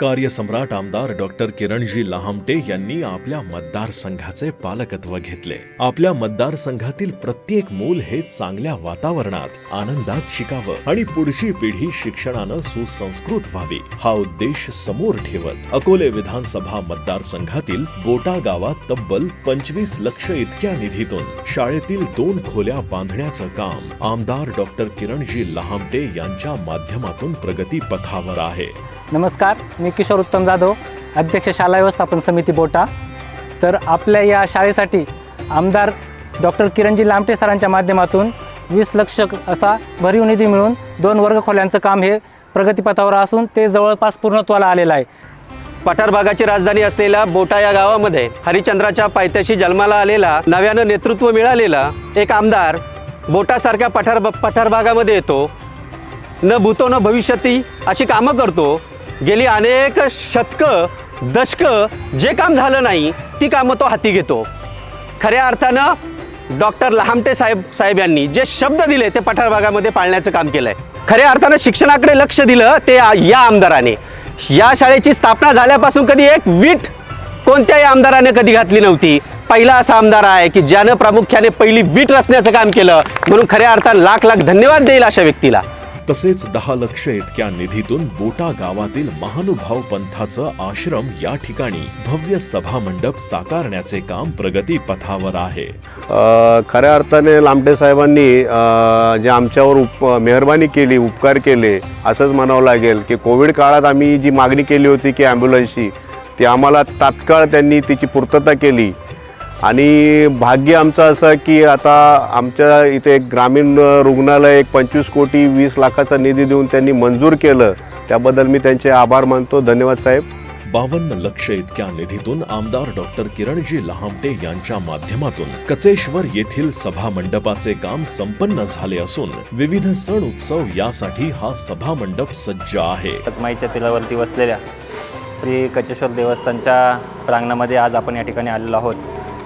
कार्यसम्राट आमदार डॉक्टर किरणजी लहामटे यांनी आपल्या मतदारसंघाचे पालकत्व घेतले. आपल्या मतदारसंघातील प्रत्येक मूल हे चांगल्या वातावरणात आनंदात शिकावं आणि पुढची पिढी शिक्षणानं सुसंस्कृत व्हावी हा उद्देश समोर ठेवत. अकोले विधानसभा मतदारसंघातील बोटा गावात तब्बल पंचवीस लक्ष इतक्या निधीतून शाळेतील दोन खोल्या बांधण्याचं काम आमदार डॉक्टर किरणजी लहामटे यांच्या माध्यमातून प्रगती पथावर आहे. नमस्कार मी किशोर उत्तम जाधव अध्यक्ष शाळा व्यवस्थापन समिती बोटा. तर आपल्या या शाळेसाठी आमदार डॉक्टर किरणजी लामटे सरांच्या माध्यमातून वीस लक्ष असा भरीव निधी मिळून दोन वर्गखोल्यांचं काम हे प्रगतीपथावर असून ते जवळपास पूर्णत्वाला आलेलं आहे. पठार भागाची राजधानी असलेल्या बोटा या गावामध्ये हरिश्चंद्राच्या पायथ्याशी जन्माला आलेला नव्यानं नेतृत्व मिळालेला एक आमदार बोटासारख्या पठार पठार भागामध्ये येतो. न भूतो न भविष्यती अशी कामं करतो. गेली अनेक शतकं दशकं जे काम झालं नाही ती कामं तो हाती घेतो. खऱ्या अर्थानं डॉक्टर लहामटे साहेब साहेब यांनी जे शब्द दिले ते पठार भागामध्ये पाळण्याचं काम केलं आहे खऱ्या अर्थानं शिक्षणाकडे लक्ष दिलं ते या आमदाराने. या शाळेची स्थापना झाल्यापासून कधी एक वीट कोणत्याही आमदाराने कधी घातली नव्हती. पहिला असा आमदार आहे की ज्यानं प्रामुख्याने पहिली वीट रचण्याचं काम केलं. म्हणून खऱ्या अर्थानं लाख लाख धन्यवाद देईल अशा व्यक्तीला. तसेच दहा लक्ष इतक्या निधीतून बोटा गावातील महानुभाव पंथाचं आश्रम या ठिकाणी भव्य सभा मंडप साकारण्याचे काम प्रगती पथावर आहे. खऱ्या अर्थाने लांबडे साहेबांनी जे आमच्यावर उप मेहरबानी केली उपकार केले असंच म्हणावं लागेल की कोविड काळात आम्ही जी मागणी केली होती की ॲम्ब्युलन्सची ती आम्हाला तात्काळ त्यांनी तिची पूर्तता केली. आणि भाग्य आमचं असं की आता आमच्या इथे एक ग्रामीण रुग्णालय एक पंचवीस कोटी वीस लाखाचा निधी देऊन त्यांनी मंजूर केलं त्याबद्दल मी त्यांचे आभार मानतो. धन्यवाद साहेब. बावन्न लक्ष इतक्या निधीतून आमदार डॉक्टर किरणजी लहामटे यांच्या माध्यमातून कचेश्वर येथील सभा मंडपाचे काम संपन्न झाले असून विविध सण उत्सव यासाठी हा सभा मंडप सज्ज आहे. माईच्या तिलावरती वसलेल्या श्री कचेश्वर देवस्थानच्या प्रांगणामध्ये आज आपण या ठिकाणी आलेलो आहोत.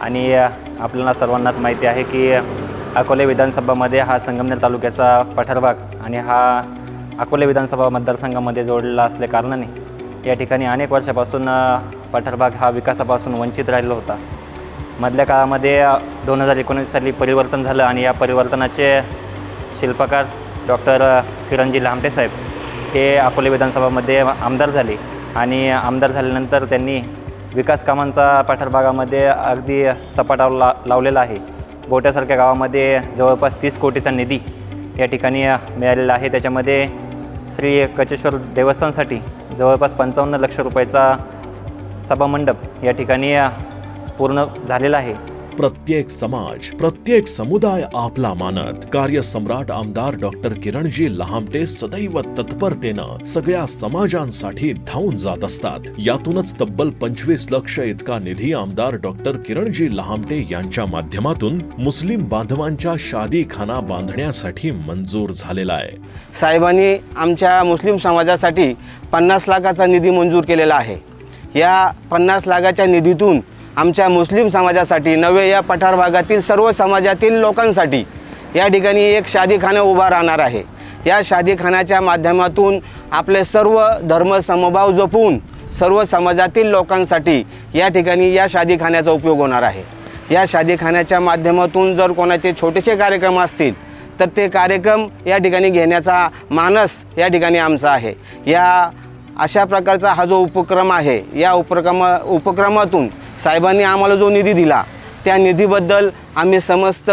आणि आपल्याला सर्वांनाच माहिती आहे की अकोले विधानसभामध्ये हा संगमनेर तालुक्याचा पठारभाग आणि हा अकोले विधानसभा मतदारसंघामध्ये जोडलेला असल्या कारणाने या ठिकाणी अनेक वर्षापासून पठारभाग हा विकासापासून वंचित राहिला होता. मधल्या काळामध्ये दोन हजार एकोणीस साली परिवर्तन झालं आणि या परिवर्तनाचे शिल्पकार डॉक्टर किरणजी लामटे साहेब हे अकोले विधानसभामध्ये आमदार झाले आणि आमदार झाल्यानंतर त्यांनी विकास कामांचा पठार भागामध्ये अगदी सपाटा ला लावलेला आहे. गोट्यासारख्या गावामध्ये जवळपास तीस कोटीचा निधी या ठिकाणी मिळालेला आहे. त्याच्यामध्ये श्री कचेश्वर देवस्थानसाठी जवळपास पंचावन्न लक्ष रुपयाचा सभामंडप या ठिकाणी पूर्ण झालेला आहे. प्रत्येक समाज प्रत्येक समुदाय आपला मानत. कार्यसम्राट आमदार डॉक्टर किरणजी लहामटे सदैव तत्परतेनं सगळ्या समाजांसाठी धावून जात असतात. यातूनच तब्बल पंचवीस लक्ष इतका निधी आमदार डॉक्टर किरणजी लहामटे यांच्या माध्यमातून मुस्लिम बांधवांच्या शादीखाना बांधण्यासाठी मंजूर झालेला आहे. साहेबांनी आमच्या मुस्लिम समाजासाठी पन्नास लाखाचा निधी मंजूर केलेला आहे. या पन्नास लाखाच्या निधीतून आमच्या मुस्लिम समाजासाठी नव्हे या पठार भागातील सर्व समाजातील लोकांसाठी या ठिकाणी एक शादीखाना उभा राहणार आहे. या शादीखान्याच्या माध्यमातून आपले सर्व धर्मसमभाव जपून सर्व समाजातील लोकांसाठी या ठिकाणी या शादीखान्याचा उपयोग होणार आहे. या शादीखान्याच्या माध्यमातून जर कोणाचे छोटेसे कार्यक्रम असतील तर ते कार्यक्रम या ठिकाणी घेण्याचा मानस या ठिकाणी आमचा आहे. या अशा प्रकारचा हा जो उपक्रम आहे या उपक्रमा उपक्रमातून साहेबांनी आम्हाला जो निधी दिला त्या निधीबद्दल आम्ही समस्त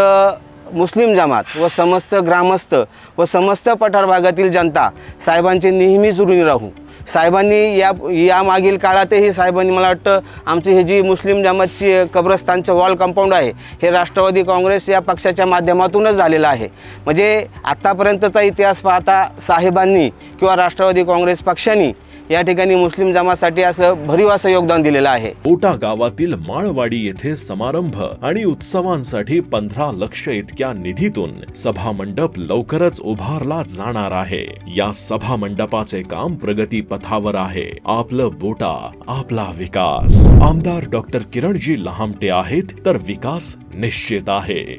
मुस्लिम जमात व समस्त ग्रामस्थ व समस्त पठार भागातील जनता साहेबांचे नेहमीच ऋणी राहू. साहेबांनी या यामागील काळातही साहेबांनी मला वाटतं आमची हे जी मुस्लिम जमातची कब्रस्तानचं वॉल कंपाऊंड आहे हे राष्ट्रवादी काँग्रेस या पक्षाच्या माध्यमातूनच झालेलं आहे. म्हणजे आत्तापर्यंतचा इतिहास पाहता साहेबांनी किंवा राष्ट्रवादी काँग्रेस पक्षाने या ठिकाणी मुस्लिम जमातसाठी असं भरीव असं योगदान दिलेलं आहे. ओटा गावातील माळवाडी येथे समारंभ आणि उत्सवांसाठी पंधरा लक्ष इतक्या निधीतून सभा मंडप लवकरच उभारला जाणार आहे. या सभा मंडपाचे काम प्रगती पथावर आहे. आपलं बोटा आपला विकास. आमदार डॉक्टर किरणजी लहामटे आहेत तर विकास निश्चित आहे.